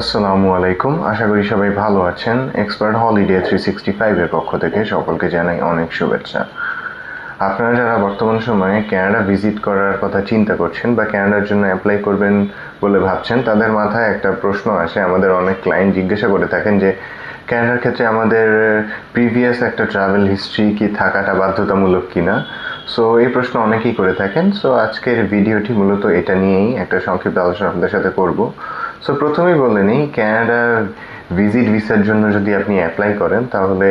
আসসালামু আলাইকুম। আশা করি সবাই ভালো আছেন। এক্সপার্ট হলিডে থ্রি সিক্সটি ফাইভের পক্ষ থেকে সকলকে জানাই অনেক শুভেচ্ছা। আপনারা যারা বর্তমান সময়ে ক্যানাডা ভিজিট করার কথা চিন্তা করছেন বা ক্যানাডার জন্য অ্যাপ্লাই করবেন বলে ভাবছেন, তাদের মাথায় একটা প্রশ্ন আসে। আমাদের অনেক ক্লায়েন্ট জিজ্ঞাসা করে থাকেন যে ক্যানাডার ক্ষেত্রে আমাদের প্রিভিয়াস একটা ট্রাভেল হিস্ট্রি কি থাকাটা বাধ্যতামূলক কিনা? সো এই প্রশ্ন অনেকেই করে থাকেন। সো আজকের ভিডিওটি মূলত এটা নিয়েই একটা সংক্ষিপ্ত আলোচনা আপনাদের সাথে করব। সো প্রথমেই বলে নিই ক্যানাডা ভিজিট ভিসার জন্য যদি আপনি অ্যাপ্লাই করেন, তাহলে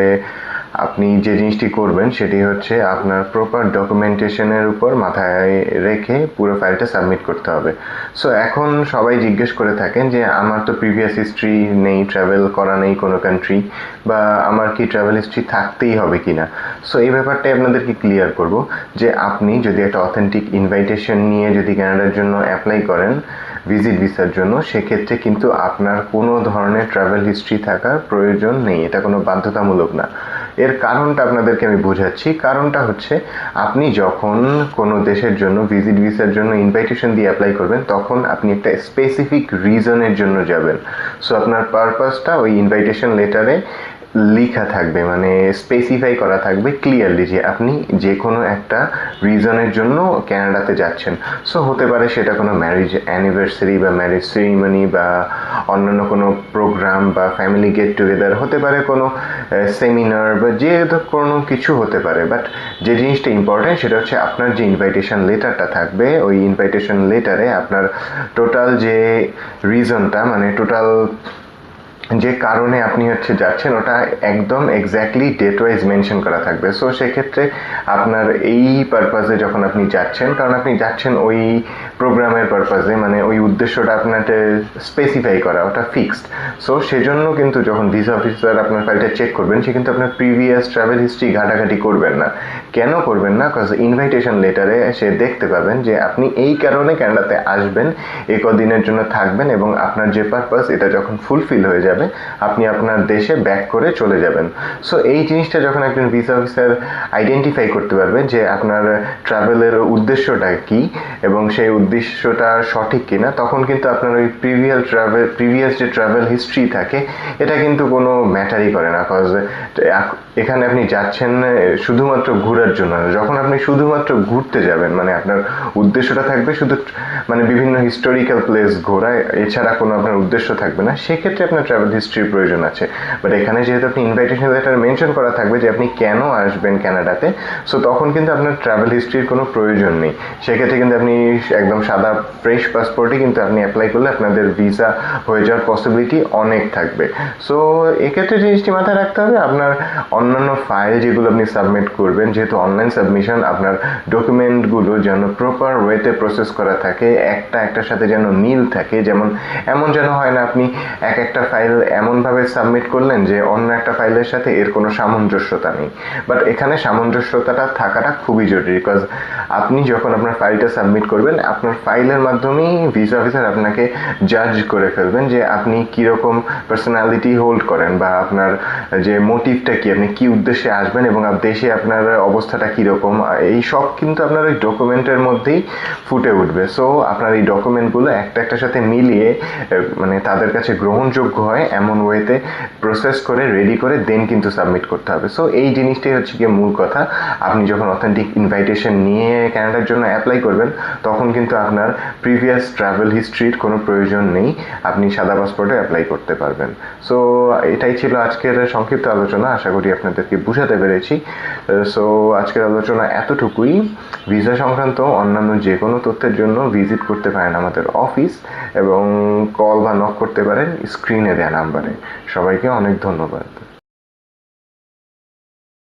আপনি যে জিনিসটি করবেন, সেটি হচ্ছে আপনার প্রপার ডকুমেন্টেশনের উপর মাথায় রেখে পুরো ফাইলটা সাবমিট করতে হবে। সো এখন সবাই জিজ্ঞেস করে থাকেন যে, আমার তো প্রিভিয়াস হিস্ট্রি নেই ট্রাভেল করা নেই কোনো কান্ট্রি বা আমার কি ট্রাভেল হিস্ট্রি থাকতেই হবে কি না সো এই ব্যাপারটাই আপনাদেরকে ক্লিয়ার করব যে, আপনি যদি একটা অথেন্টিক ইনভাইটেশন নিয়ে যদি ক্যানাডার জন্য অ্যাপ্লাই করেন ভিজিট ভিসার জন্য, সেক্ষেত্রে কিন্তু আপনার কোনো ধরনের ট্রাভেল হিস্ট্রি থাকার প্রয়োজন নেই। এটা কোনো বাধ্যতামূলক না। এর কারণটা আপনাদেরকে আমি বোঝাচ্ছি। কারণটা হচ্ছে, আপনি যখন কোনো দেশের জন্য ভিজিট ভিসার জন্য ইনভাইটেশন দিয়ে অ্যাপ্লাই করবেন, তখন আপনি একটা স্পেসিফিক রিজনের জন্য যাবেন। সো আপনার পারপাসটা ওই ইনভাইটেশন লেটারে লেখা থাকবে মানে স্পেসিফাই করা থাকবে ক্লিয়ারলি যে আপনি যে কোনো একটা রিজনের জন্য ক্যানাডাতে যাচ্ছেন। সো হতে পারে সেটা কোনো ম্যারেজ অ্যানিভার্সারি বা ম্যারেজ সেরিমনি বা অন্যান্য কোনো প্রোগ্রাম বা ফ্যামিলি গেট টুগেদার হতে পারে কোনো সেমিনার বা যে কোনো কিছু হতে পারে। বাট যে জিনিসটা ইম্পর্টেন্ট সেটা হচ্ছে আপনার যে ইনভাইটেশন লেটারটা থাকবে, ওই ইনভাইটেশন লেটারে আপনার টোটাল যে রিজনটা মানে টোটাল যে কারণে আপনি হচ্ছে যাচ্ছেন, ওটা একদম এক্স্যাক্টলি ডেট ওয়াইজ মেনশন করা থাকবে। সো সেক্ষেত্রে আপনার এই পারপাসে যখন আপনি যাচ্ছেন, কারণ আপনি যাচ্ছেন ওই প্রোগ্রামের পারপাসে মানে ওই উদ্দেশ্যটা আপনাকে স্পেসিফাই করা, ওটা ফিক্সড সো সেজন্য কিন্তু যখন ভিসা অফিসার আপনার ফাইলটা চেক করবেন, সে কিন্তু আপনার প্রিভিয়াস ট্রাভেল হিস্ট্রি ঘাটাঘাটি করবেন না। কেন করবেন না? কজ ইনভাইটেশন লেটারে সে দেখতে পাবেন যে আপনি এই কারণে ক্যানাডাতে আসবেন এ কদিনের জন্য থাকবেন এবং আপনার যে পারপাস এটা যখন ফুলফিল হয়ে যাবে আপনি আপনার দেশে ব্যাক করে চলে যাবেন। সো এই জিনিসটা যখন একজন ভিসা অফিসার আইডেন্টিফাই করতে পারবে যে আপনার ট্রাভেলের উদ্দেশ্যটা কি এবং সেই উদ্দেশ্যটা সঠিক কিনা, তখন কিন্তু আপনার ওই প্রিভিয়াস ট্রাভেল প্রিভিয়াস যে ট্রাভেল হিস্ট্রি থাকে, এটা কিন্তু কোনো ম্যাটারই করে না। কজ এখানে আপনি যাচ্ছেন শুধুমাত্র ঘোরার জন্য যখন আপনি শুধুমাত্র ঘুরতে যাবেন মানে আপনার উদ্দেশ্যটা থাকবে শুধু মানে বিভিন্ন হিস্টোরিক্যাল প্লেস ঘোরা এছাড়া কোনো আপনার উদ্দেশ্য থাকবে না, সেক্ষেত্রে আপনার ট্রাভেল হিস্ট্রির প্রয়োজন আছে। বাট এখানে যেহেতু আপনি ইনভাইটেশন লেটার মেনশন করা থাকবে যে আপনি কেন আসবেন ক্যানাডাতে সো তখন কিন্তু আপনার ট্রাভেল হিস্ট্রির কোনো প্রয়োজন নেই। সেক্ষেত্রে কিন্তু আপনি একদম সাদা ফ্রেশ পাসপোর্টে কিন্তু আপনি অ্যাপ্লাই করলে আপনাদের ভিসা হয়ে যাওয়ার পসিবিলিটি অনেক থাকবে। সো এক্ষেত্রে জিনিসটি মাথায় রাখতে হবে, আপনার অন্যান্য ফাইল যেগুলো আপনি সাবমিট করবেন, যেহেতু অনলাইন সাবমিশন আপনার ডকুমেন্টগুলো যেন প্রপার ওয়েতে প্রসেস করা থাকে একটা একটার সাথে যেন মিল থাকে, যেমন, এমন যেন হয় না আপনি এক একটা ফাইল এমনভাবে সাবমিট করলেন যে অন্য একটা ফাইলের সাথে এর কোনো সামঞ্জস্যতা নেই। বাট এখানে সামঞ্জস্যতাটা থাকাটা খুবই জরুরি বিকজ আপনি যখন আপনার ফাইলটা সাবমিট করবেন, আপনার ফাইলের মাধ্যমেই ভিসা অফিসার আপনাকে জাজ করে ফেলবেন যে আপনি কীরকম পার্সোনালিটি হোল্ড করেন বা আপনার যে মোটিভটা কি, আপনি কি উদ্দেশ্যে আসবেন এবং দেশে আপনার অবস্থাটা কীরকম, এই সব কিন্তু আপনার ওই ডকুমেন্টের মধ্যেই ফুটে উঠবে। সো আপনার এই ডকুমেন্টগুলো একটা একটার সাথে মিলিয়ে মানে তাদের কাছে গ্রহণযোগ্য হয়, এমন ওয়েতে প্রসেস করে রেডি করে দেন কিন্তু সাবমিট করতে হবে। সো এই জিনিসটাই হচ্ছে গিয়ে মূল কথা। আপনি যখন অথেন্টিক ইনভাইটেশন নিয়ে ক্যানাডার জন্য অ্যাপ্লাই করবেন, তখন কিন্তু আপনার প্রিভিয়াস ট্রাভেল হিস্ট্রির কোনো প্রয়োজন নেই। আপনি সাদা পাসপোর্টে অ্যাপ্লাই করতে পারবেন। সো এটাই ছিল আজকের সংক্ষিপ্ত আলোচনা। আশা করি আপনাদেরকে বুঝাতে পেরেছি। সো আজকের আলোচনা এতটুকুই। ভিসা সংক্রান্ত অন্যান্য যে কোনো তথ্যের জন্য ভিজিট করতে পারেন আমাদের অফিস এবং কল বা নক করতে পারেন স্ক্রিনে দেওয়া নাম্বারে সবাইকে অনেক ধন্যবাদ।